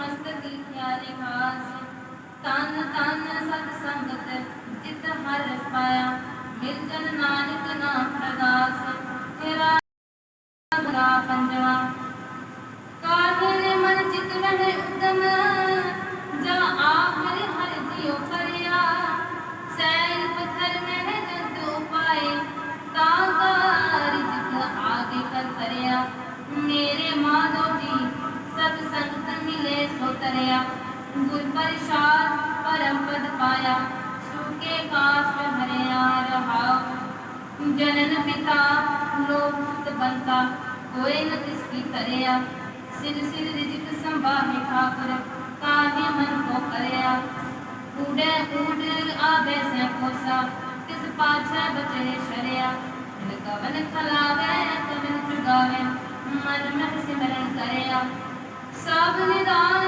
ਮਸਤ ਦੀਖਿਆ ਰਿਹਾਸ ਤਨ ਤਨ ਸਤ ਸੰਗਤ ਸੋ ਤਰਿਆ ਗੁਰ ਪ੍ਰਸਾਦ ਪਰਮ ਪਦ ਪਾਇਆ, ਸੁਕੇ ਕਾਸ਼ਟ ਹਰਿਆ ਰਹਾਉ। ਜਨਨ ਪਿਤਾ, ਲੋਕ ਸੁਤ ਬੰਤਾ ਕੋਇ ਨ ਤਿਸ ਕੀ ਤਰਿਆ ਸਿਰ ਸਿਰ ਰਿਜਕ ਸੰਭਾਹੇ ਠਾਕੁਰ, ਕਾਹੇ ਮਨ ਕੋ ਕਰਿਆ। ਊੜੇ ਊੜ ਆਵੇ ਸੇ ਕੋਸਾ, ਤਿਸ ਪਾਛੈ ਬਚੇ ਸ਼ਰਿਆ। ਇਨ ਕਵਨ ਖਲਾਵੇ ਕਵਨ ਚੁਗਾਵੇ ਮਨ ਮਹਿ ਸਿਮਰਨ ਕਰਿਆ। ਸਭ ਨਿਦਾ